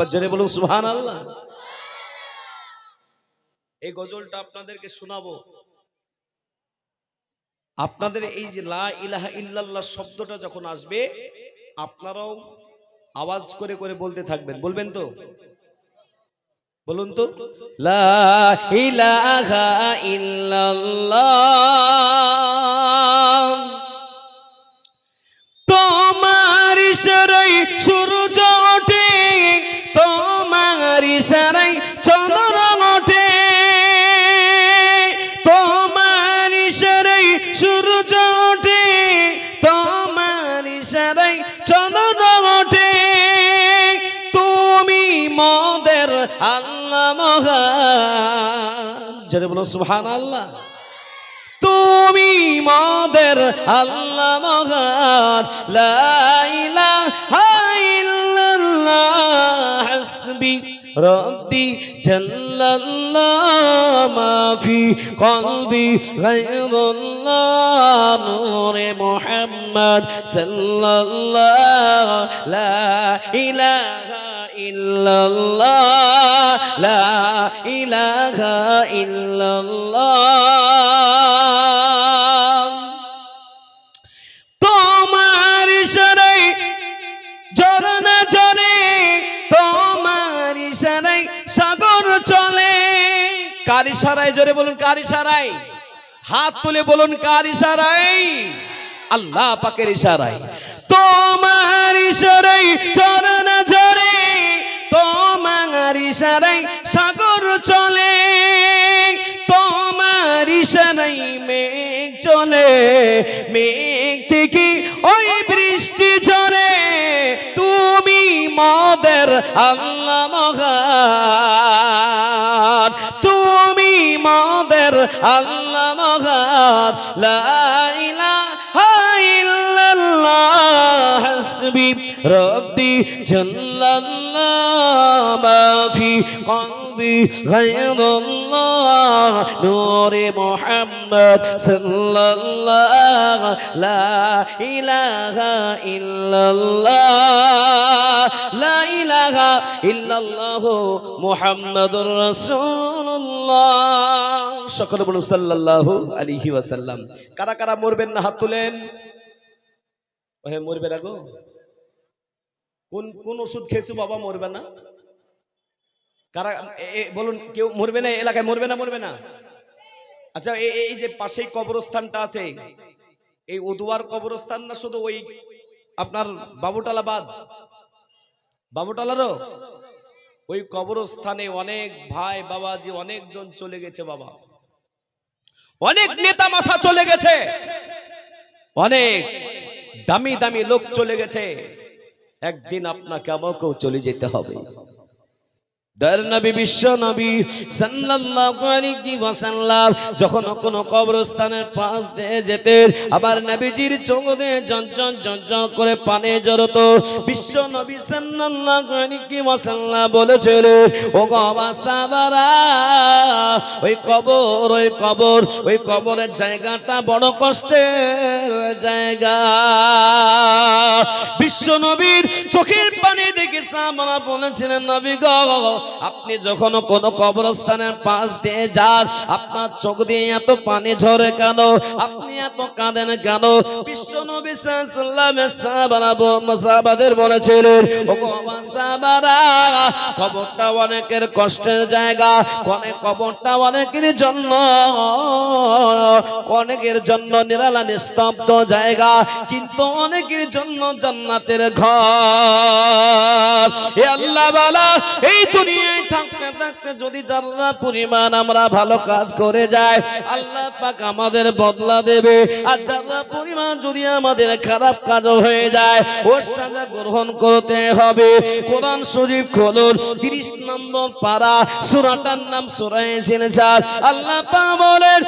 একবার জোরে বলুন সুবহান আল্লাহ এই গজলটা আপনাদেরকে শোনাবো। আপনাদের এই যে লা ইলাহা ইল্লাল্লাহ শব্দটা যখন আসবে আপনারাও আওয়াজ করে করে বলতে থাকবেন। বলবেন তো? বলুন তো? লা ইলাহা ইল্লাল্লাহ। জোরে বলো, সুবহানাল্লাহ। তুমি মদের আল্লাহ মহান। লা ইলাহা ইল্লাল্লাহ, হাসবি রব্বি জাল্লাল্লাহ মা ফি কলবি গায়রুল্লাহ, নূরে মুহাম্মদ সাল্লাল্লাহ ইল্লাল্লাহ, লা ইলাহা ইল্লাল্লাহ। তোমার ইশারাই ঝরনা চলে তোমার ইশারাই সাগর চলে। কার ইশারায়? জোরে বলুন, কার ইশারায়? হাত তুলে বলুন, কার ইশারায়? আল্লাহ পাকের ইশারায়। তোমার ঝরে তোমার ইশারাই সাগর চলে, তোমার ইশারাই মেঘ চলে। মেঘ থেকে ওই বৃষ্টি ঝরে, তুমি মদের আল্লাহ মহান। তুমি মদের আল্লাহ মহান। লা হাসবি রব্বি জাল্লাল্লাহ মা ফি কলবি গায়রুল্লাহ নূরে মুহাম্মদ সাল্লাল্লাহ লা ইলাহা ইল্লাল্লাহ, লা ইলাহা ইল্লাল্লাহ মুহাম্মাদুর রাসূলুল্লাহ। সকলে বলুন সাল্লাল্লাহু আলাইহি ওয়াসাল্লাম। কারা কারা মরবেন না হাত তুলেন? ওহে মরবে না গো। কোন কোন ওষুধ খেয়েছো বাবা, মরবে না? কারা বলুন, কেউ মরবে না এলাকায় মরবে না মরবে না? আচ্ছা এই যে পাশেই কবরস্থানটা আছে, এই উদুয়ার কবরস্থান না শুধু ওই আপনার বাবুটালা বাদ বাবুটালারও? ওই কবরস্থানে অনেক ভাই বাবাজি, অনেকজন চলে গেছে বাবা। অনেক নেতা মাথা চলে গেছে। অনেক দামি দামি লোক চলে গেছে। একদিন আপনাকে আমাকেও চলে যেতে হবে। দয়ার নবী, বিশ্ব নবী সাল্লাল্লাহু আলাইহি ওয়াসাল্লাম যখন কোন কবরস্থানের পাশ দিয়ে যেতেন, আবার নবীজির চোখ দিয়ে জঞ্জন জঞ্জন করে পানি জড়তো বিশ্ব নবী সাল্লাল্লাহু আলাইহি ওয়াসাল্লাম বলেছিলেন ও গো ওই কবর ওই কবর, ওই কবরের জায়গাটা বড় কষ্টের জায়গা। বিশ্ব নবীর চোখের পানি দেখে সাহাবারা বলেছিলেন, নবী গো আপনি যখন কোন কবরস্থানের পাশ দিয়ে যান, আপনার চোখ দিয়ে এত পানি ঝরে কেন? আপনি এত কাঁদেন কেন? বিশ্ব নবী সাহাবাদের বলেছিলেন কবরটা অনেকের কষ্টের জায়গা অনেক কবরটা অনেকের জন্য। অনেকের জন্য নিরালা নিস্তব্ধ জায়গা, কিন্তু অনেকের জন্য জান্নাতের ঘর। এ আল্লাহ বালা, এই দুনিয়ায় থাকতে থাকতে যদি যারা পরিমাণ আমরা ভালো কাজ করে যাই আল্লাহ পাক আমাদের বদলা দেবে। আর যারা পরিমাণ যদি আমাদের খারাপ কাজ হয়ে যায়, ওর সাজা গ্রহণ করতে হবে। কোরআন শরীফ খোলুন, তিরিশ নম্বর পারা, সুরাটার নাম সুরায় জিনসার আল্লাহ পাক বলেন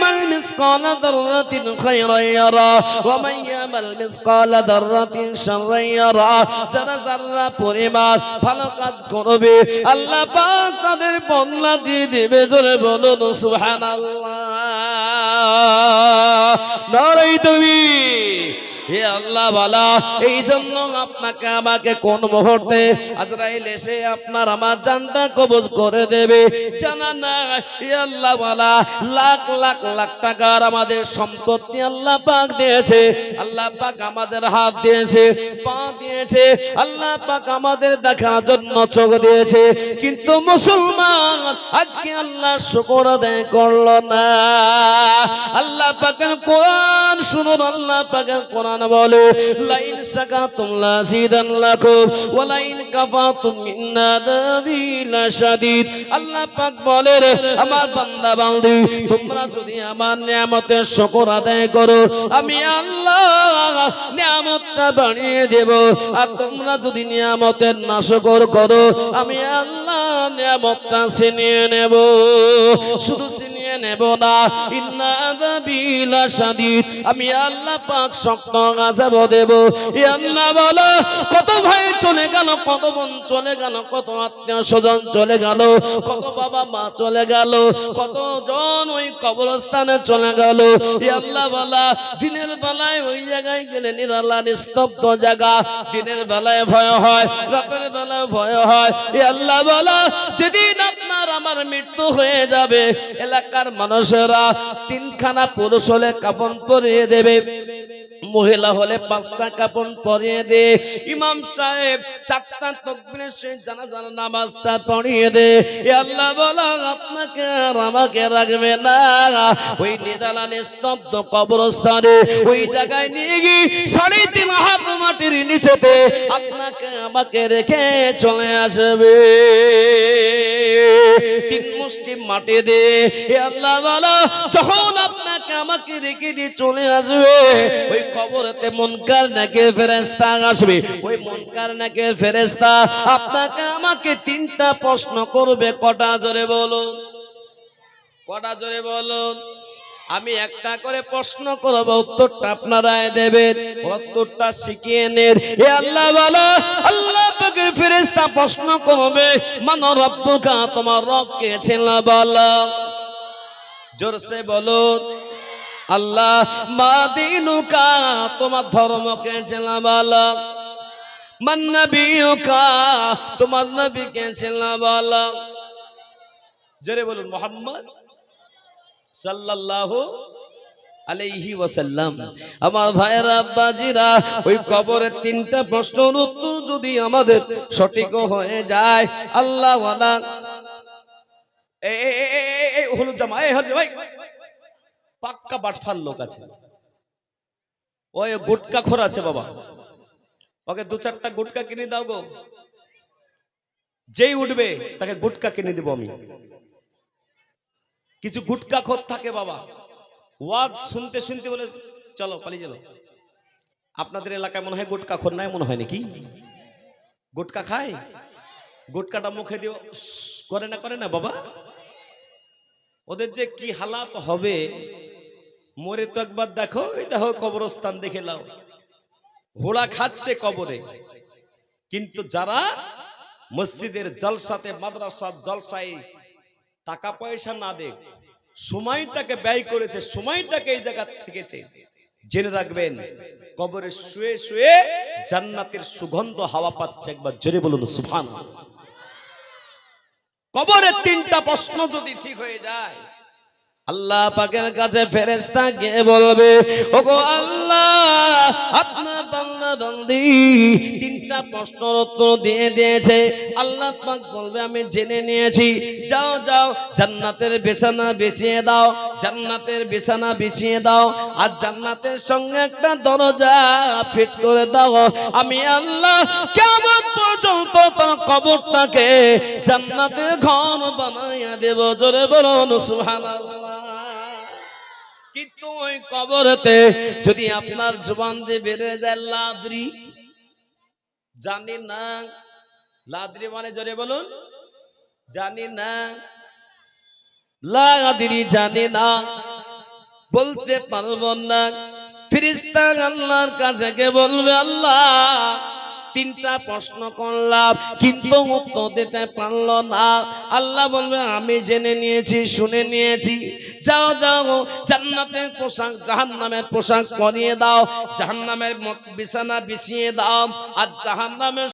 ফামাইয়ামাল মিসকালা দাররাতিন খায়রান ইয়ারা ওয়া মাইয়ামাল মিসকালা দাররাতিন শাররান ইয়ারা যারা যারা পরিমাণ ভালো কাজ করবে, আল্লাহ পাক তাদের বদলা দিয়ে দেবে জোরে বলুন, সুবহানাল্লাহ। নারাই তুমি হে আল্লাহ বালা এই জন্য আপনাকে আমাকে কোন মুহূর্তে আজরাইল এসে আপনার আমার জানটা কবজ করে দেবে? জানা না হে আল্লাহ লাখ লাখ লাখ টাকার আমাদের সম্পত্তি আল্লাহ পাক দিয়েছে। আল্লাহ পাক আমাদের হাত দিয়েছে, পা দিয়েছে, আল্লাহ পাক আমাদের দেখার জন্য চোখ দিয়েছে। কিন্তু মুসলমান, আজকে আল্লাহ শুকর আদায় করল না। আল্লাহ পাকের কোরআন শুনুন, আল্লাহ পাকের কোরআন বলে, লাইন শাকাতুম লাযিদান্নাকুম ওয়া লাইন কাফাতুম মিন আযাবি লাশাদীদ আল্লাহ পাক বলে আমার বান্দা বান্দি, তোমরা যদি আমার নিয়ামতের শুকর আদায় করো, আমি আল্লাহ নিয়ামতটা বাড়িয়ে দেব। আর তোমরা যদি নিয়ামতের নাশকর করো, আমি আল্লাহ নিয়ামতটা ছিনিয়ে নেব। শুধু নেব না। আমি আল্লাহ পাক শক্ত আযাব দেব। আল্লাহ বলো, কত ভাই চলে গেল, কত বোন চলে গেল, কত আত্মীয় স্বজন চলে গেল, কত বাবা মা চলে গেল, কত জন ওই কবরস্থানে চলে গেল। আল্লাহ বলা, দিনের বেলায় ওই জায়গায় গেলে নিরালা নিস্তব্ধ জায়গা। দিনের বেলায় ভয় হয়, রাতের বেলায় ভয় হয়। আল্লাহ বলা, যেদিন আপনার আমার মৃত্যু হয়ে যাবে। এলাকার মানুষেরা তিনখানা পুরুষ হলে কাপন পরিয়ে দেবে। মহিলা হলে পাঁচটা কাপড় পরিয়ে দে। ইমাম সাহেব চারটা তকবীরের সেই জানাজার নামাজটা পড়িয়ে দে। আল্লাহ বলা, আপনাকে আর আমাকে রাখবে না। ওই নিদালা নিস্তব্ধ কবরস্থানে, ওই জায়গায় নিয়ে গিয়ে সাড়ে তিন মাটির নিচেতে আপনাকে আমাকে রেখে চলে আসবে। তিন মুষ্টি মাটি দে। আল্লাহ বলা, যখন আপনাকে আমাকে রেখে দিয়ে চলে আসবে। ওই কবরেতে মনকার নাকে ফেরেস্তা আসবে? ওই মনকার নাকে ফেরেস্তা আপনাকে আমাকে তিনটা প্রশ্ন করবে, কটা জোরে বলুন। কটা জোরে বলুন। আমি একটা করে প্রশ্ন করব, উত্তরটা আপনারাই দেবেন। উত্তরটা শিখিয়ে নেন। এ আল্লাহ বলো আল্লাহ পাকে ফেরেস্তা প্রশ্ন করবে, মান রব্বুকা? তোমার রব কে ছিল বলো জোরসে বলুন। আল্লাহ মা দিনুকা তোমার ধর্ম কে ছিল বলো মান নবিয়ুকা তোমার নবী কে ছিল জোরে বলুন মোহাম্মদ সাল্লাল্লাহু আলাইহি ওয়াসাল্লাম। আমার ভাইয়েরা আব্বাজিরা ওই কবরের তিনটা প্রশ্নের উত্তর যদি আমাদের সঠিক হয়ে যায় আল্লাহ ওয়ালা এ এ এ এ এ, এ হলুদ জামা এ হলুদ ভাই। পাক্কা বাটফার লোক আছে। ওই গুটকা খোর আছে বাবা। ওকে দু চারটা গুটকা কিনে দাও গো। যেই উঠবে তাকে গুটকা কিনে দেবো আমি। কিছু গুটকা খোর থাকে বাবা। ওয়াজ শুনতে শুনতে বলে, চলো, পালিয়ে চলো। আপনাদের এলাকায় মনে হয় গুটকা খোর নাই মনে হয় নাকি? গুটকা খায়? গুটকাটা মুখে দিও। করে না করে না বাবা। ওদের যে কি হালাত হবে মরে তো একবার দেখো এই দেখো কবরস্থান দেখে লাও ঘোড়া খাচ্ছে কবরে। কিন্তু যারা মসজিদের জলসাতে, মাদ্রাসার জলসায় টাকা পয়সা না দেখ সময়টাকে ব্যয় করেছে, সময়টাকে এই জায়গা থেকেছে, জেনে রাখবেন, কবরে শুয়ে শুয়ে জান্নাতের সুগন্ধ হাওয়া পাচ্ছে একবার জোরে বলুন সুভান কবরের তিনটা প্রশ্ন যদি ঠিক হয়ে যায় আল্লাহ পাকের কাছে ফেরেস্তা গিয়ে বলবে, ওগো আল্লাহ, আপনার বান্দা বান্দি তিনটা প্রশ্নের উত্তর দিয়ে দিয়েছে। আল্লাহ পাক বলবে, আমি জেনে নিয়েছি। যাও যাও, জান্নাতের বিছানা বিছিয়ে দাও, জান্নাতের বিছানা বিছিয়ে দাও, আর জান্নাতের সঙ্গে একটা দরজা ফিট করে দাও। আমি আল্লাহ কেমন পর্যন্ত তার কবরটাকে জান্নাতের ঘর বানাইয়া দেব, জোরে বলুন, সুবহানাল্লাহ। কিন্তু ওই কবরতে যদি আপনার জবান দিয়ে বেড়ে যায় লাদ্রি। জানি না। লাদ্রি মানে জোরে বলুন। জানি না। লাদ্রি জানি না। বলতে পারব না। ফিরিস্তা আল্লাহর কাছে কে বলবে, আল্লাহ তিনটা প্রশ্ন করলাম, কিন্তু উত্তর দিতে পারল না। আল্লাহ বলবে, আমি জেনে নিয়েছি, শুনে নিয়েছি। যাও যাও, জান্নাতের পোশাক, জাহান্নামের পোশাক পরিয়ে দাও, জাহান্নামের নামের বিছানা বিছিয়ে দাও, আর জাহান্নামের